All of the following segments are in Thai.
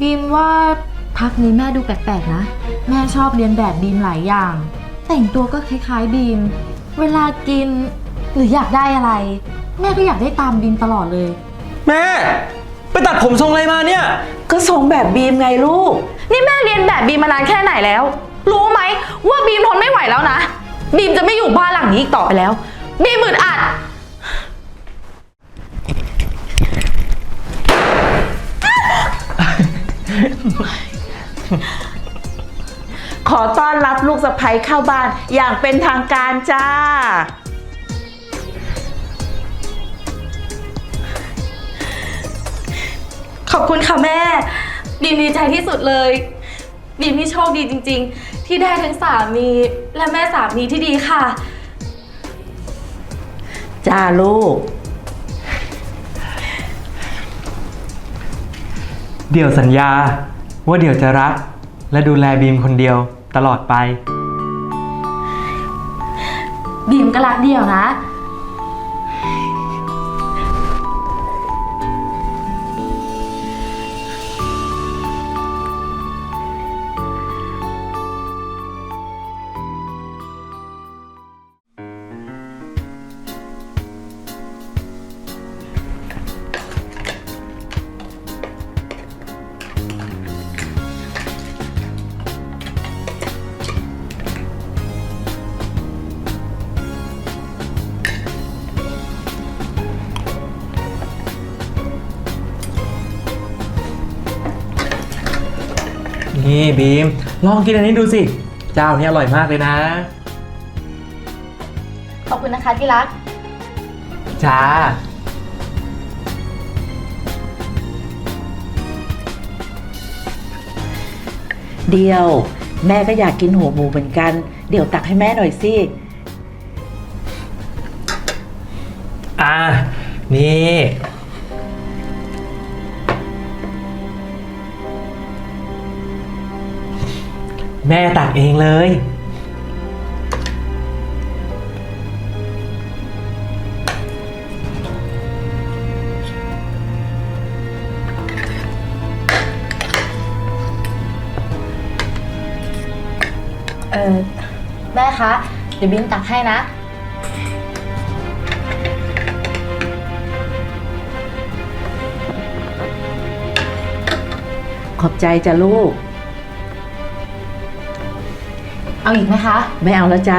บีมว่าพักนี้แม่ดูแปลกๆนะ แม่ชอบเรียนแบบบีมหลายอย่าง แต่งตัวก็คล้ายๆบีม เวลากิน หรืออยากได้อะไร แม่ก็อยากได้ตามบีมตลอดเลย แม่ ไปตัดผมทรงอะไรมาเนี่ย ก็ทรงแบบบีมไงลูก นี่แม่เรียนแบบบีมมานานแค่ไหนแล้ว รู้ไหมว่าบีมทนไม่ไหวแล้วนะ บีมจะไม่อยู่บ้านหลังนี้อีกต่อไปแล้ว บีมอึดอัด สะใภ้เข้าบ้านอย่างเป็นทางการจ้า ขอบคุณค่ะแม่บีมดีใจที่สุดเลยบีมนี่โชคดีจริง ๆ ที่ได้ทั้งสามีและแม่สามีที่ดีค่ะ จ้าลูก เดี๋ยวสัญญาว่าเดี๋ยวจะรัก และดูแลบีมคนเดียวตลอดไป บีมก็รักเดียวนะ นี่บีม ลองกินอันนี้ดูสิ เจ้านี้อร่อยมากเลยนะ ขอบคุณนะคะที่รัก จ้า เดียว แม่ก็อยากกินหัวหมูเหมือนกัน เดี๋ยวตักให้แม่หน่อยสิ อ่า นี่ แม่ตักเองเลย เออแม่คะ เดี๋ยวบีมตักให้นะ ขอบใจจ้ะลูก เอาอีกไหมคะ ไม่เอาแล้วจ้ะ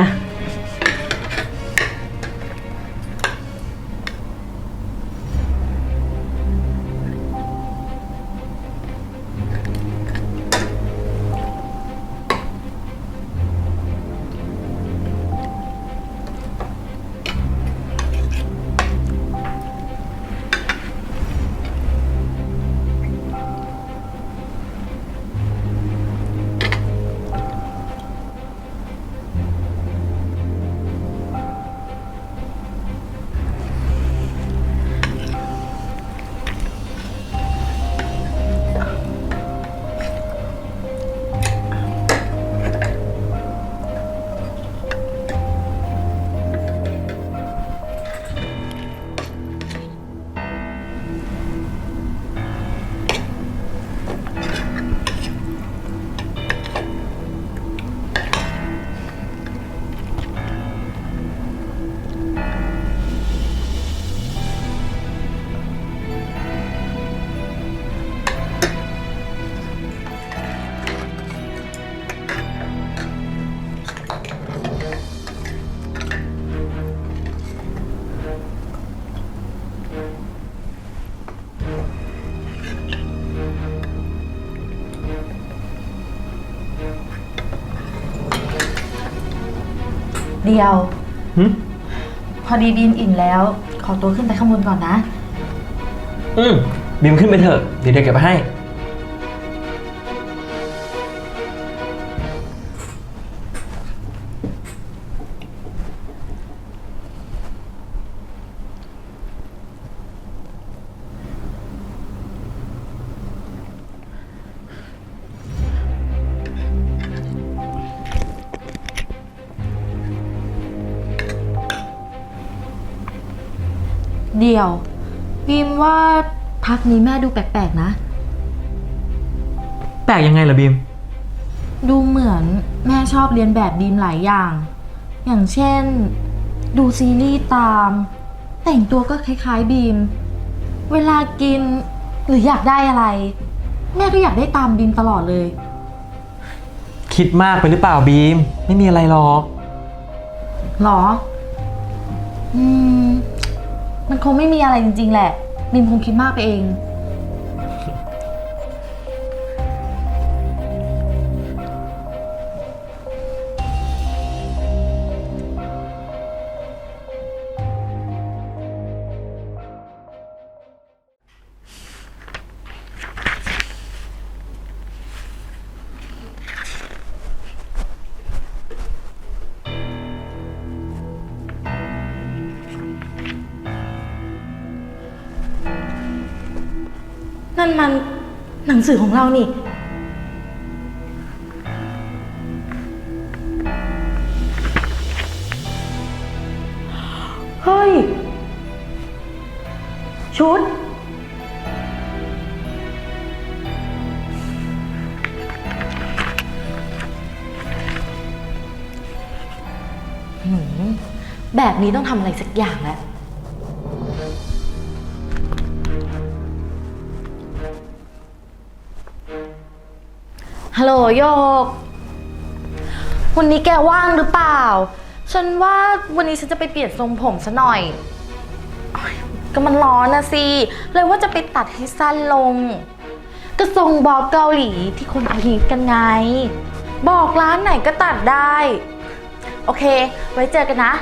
ดียว หึพอดีบีมอิ่มแล้ว ขอตัวขึ้นไปข้างบนก่อนนะ อืมบีมขึ้นไปเถอะ เดี๋ยวเดี๋ยวเก็บมาให้ เดี๋ยวบีมว่าพักนี้แม่ดูแปลกๆนะ แปลกยังไงล่ะบีม ดูเหมือนแม่ชอบเรียนแบบบีมหลายอย่าง อย่างเช่น ดูซีรีส์ตาม แต่งตัวก็คล้ายๆบีม เวลากินหรืออยากได้อะไร แม่ก็อยากได้ตามบีมตลอดเลย คิดมากไปหรือเปล่าบีม ไม่มีอะไรหรอก หรอ อืม มันคงไม่มีอะไรจริงๆแหละ นิมคงคิดมากไปเอง นั่นมันหนังสือของเรานี่ เฮ้ย ชุด แบบนี้ต้องทำอะไรสักอย่างแล้ว ฮัลโหลโยก วันนี้แกว่างหรือเปล่า ฉันว่าวันนี้ฉันจะไปเปลี่ยนทรงผมซะหน่อยโอ๊ยก็มันร้อนนะสิ เลยว่าจะไปตัดให้สั้นลง ก็ทรงบอกเกาหลีที่คนเขาฮิตกันไง บอกร้านไหนก็ตัดได้ โอเค ไว้เจอกันนะ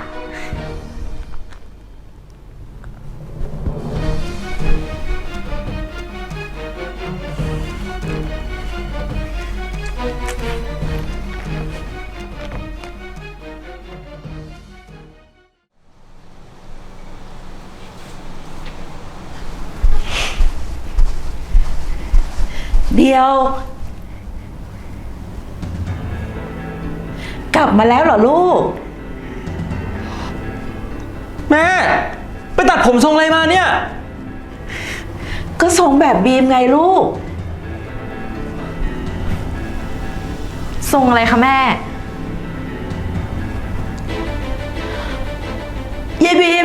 เดียว กลับมาแล้วเหรอลูก แม่ ไปตัดผมทรงอะไรมาเนี่ย ก็ทรงแบบบีมไงลูก ทรงอะไรคะแม่ ยายบีม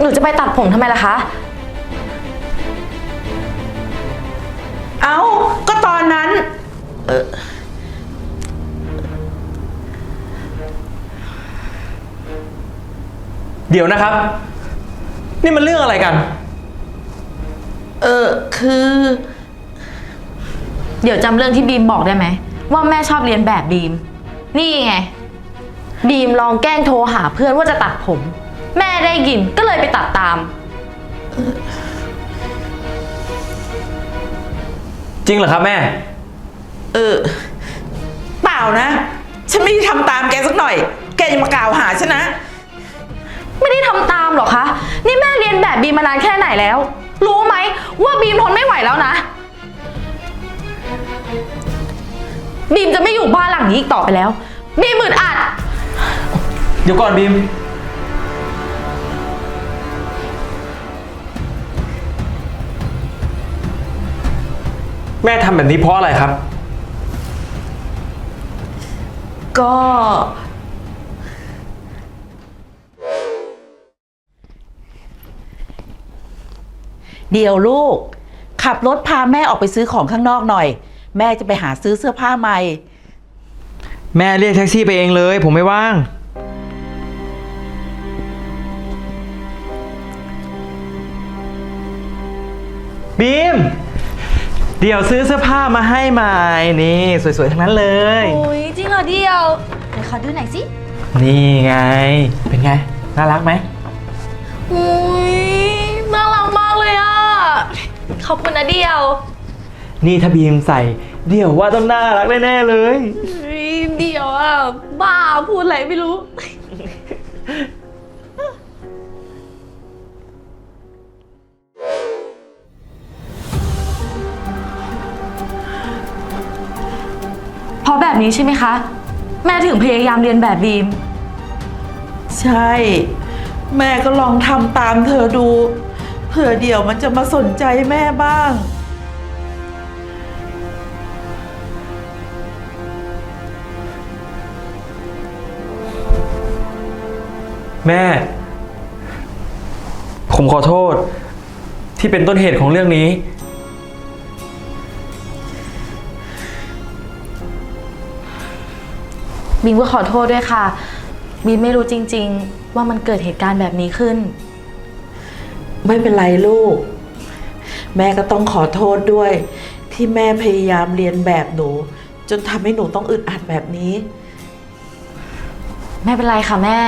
หนูจะไปตัดผมทำไมล่ะคะ เอ้า ก็ตอนนั้น เออเดี๋ยวนะครับ นี่มันเรื่องอะไรกัน เออคือ เดี๋ยวจำเรื่องที่บีมบอกได้ไหม ว่าแม่ชอบเรียนแบบบีม นี่ไง บีมลองแกล้งโทรหาเพื่อนว่าจะตัดผม แม่ได้ยินก็เลยไปตัดตาม จริงเหรอครับแม่ เออ เปล่านะ ฉันไม่ได้ทำตามแกสักหน่อย แกจะมากล่าวหาฉันนะ ไม่ได้ทำตามหรอกคะ นี่แม่เรียนแบบบีมมานานแค่ไหนแล้ว รู้ไหมว่าบีมทนไม่ไหวแล้วนะ บีมจะไม่อยู่บ้านหลังนี้อีกต่อไปแล้ว บีมอึดอัด เดี๋ยวก่อนบีม แม่ทำแบบนี้เพราะอะไรครับ ก็ เดี๋ยวลูก ขับรถพาแม่ออกไปซื้อของข้างนอกหน่อย แม่จะไปหาซื้อเสื้อผ้าใหม่ แม่เรียกแท็กซี่ไปเองเลย ผมไม่ว่าง บีม เดี๋ยวซื้อเสื้อผ้ามาให้ใหม่นี่ สวยๆ ทั้งนั้นเลยโอ้ยจริงเหรอเดียวไหนขอดูหน่อยสิ นี่ไง เป็นไง น่ารักไหมอุ้ยน่ารักมากเลยอะ ขอบคุณนะเดียวนี่ถ้าบีมใส่ เดี๋ยวว่าต้องน่ารักแน่ๆเลยเฮ้ยเดียวอะ บ้าพูดอะไรไม่รู้ะแบบนี้ใช่ไหมคะ แม่ถึงพยายามเรียนแบบบีม ใช่ แม่ก็ลองทำตามเธอดูผื่อเดี๋ยวมันจะมาสนใจแม่บ้าง แม่ ผมขอโทษ ที่เป็นต้นเหตุของเรื่องนี้ บีมก็ขอโทษด้วยค่ะ บีมไม่รู้จริง ๆ ว่ามันเกิดเหตุการณ์แบบนี้ขึ้น ไม่เป็นไรลูก แม่ก็ต้องขอโทษด้วย ที่แม่พยายามเรียนแบบหนู จนทำให้หนูต้องอึดอัดแบบนี้ ไม่เป็นไรค่ะแม่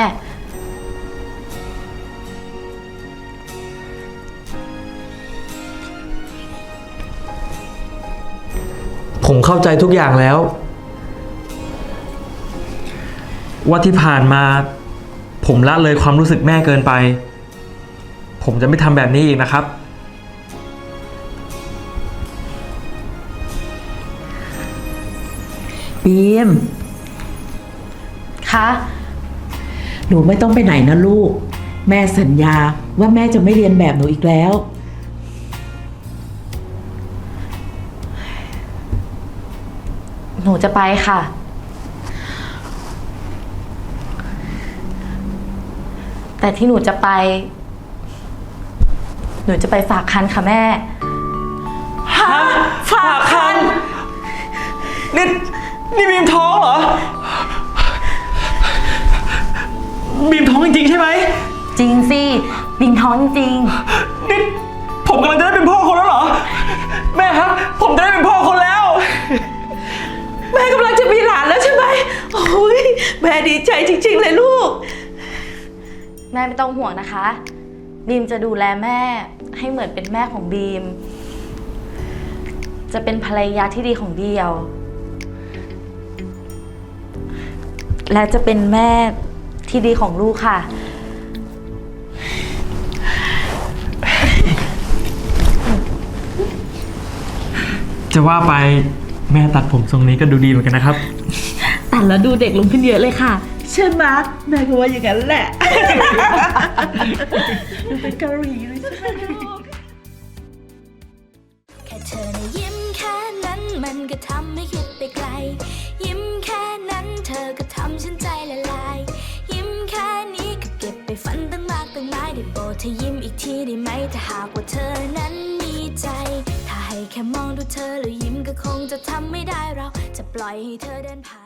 ผมเข้าใจทุกอย่างแล้ว ว่าที่ผ่านมา ผมละเลยความรู้สึกแม่เกินไป ผมจะไม่ทำแบบนี้อีกนะครับ บีม คะ หนูไม่ต้องไปไหนนะลูก แม่สัญญาว่าแม่จะไม่เรียนแบบหนูอีกแล้ว หนูจะไปค่ะ แต่ที่หนูจะไป หนูจะไปฝากคันค่ะแม่ ฮะฝากคันนี่นี่บีมท้องเหรอ บีมท้องจริงๆใช่ไหมจริงสิบิงท้องจริง นี่ผมกำลังจะได้เป็นพ่อคนแล้วเหรอ แม่ครับ ผมจะได้เป็นพ่อคนแล้ว แม่กำลังจะมีหลานแล้วใช่ไหม โอ้ยแม่ดีใจจริง ๆ เลยลูก แม่ไม่ต้องห่วงนะคะ บีมจะดูแลแม่ให้เหมือนเป็นแม่ของบีม จะเป็นภรรยาที่ดีของเดียว และจะเป็นแม่ที่ดีของลูกค่ะ จะว่าไปแม่ตัดผมทรงนี้ก็ดูดีเหมือนกันนะครับแต่แล้วดูเด็กลงขึ้นเยอะเลยค่ะ ใช่ไหมแม่ก็ว่าอย่างนั้นแหละดูเป็นกาหลีเลยใช่ไหมลูก แค่เธอนะยิ้มแค่นั้นมันก็ทำให้คิดไปไกล ยิ้มแค่นั้นเธอก็ทำฉันใจละลาย ยิ้มแค่นี้ก็เก็บไปฝันตั้งมากตั้งหลายได้โปรดเธอยิ้มอีกทีได้ไหมถ้าหากว่าเธอนั้นมีใจ ถ้าให้แค่มองดูเธอแล้วยิ้มก็คงจะทำไม่ได้เราจะปล่อยให้เธอเดินผ่าน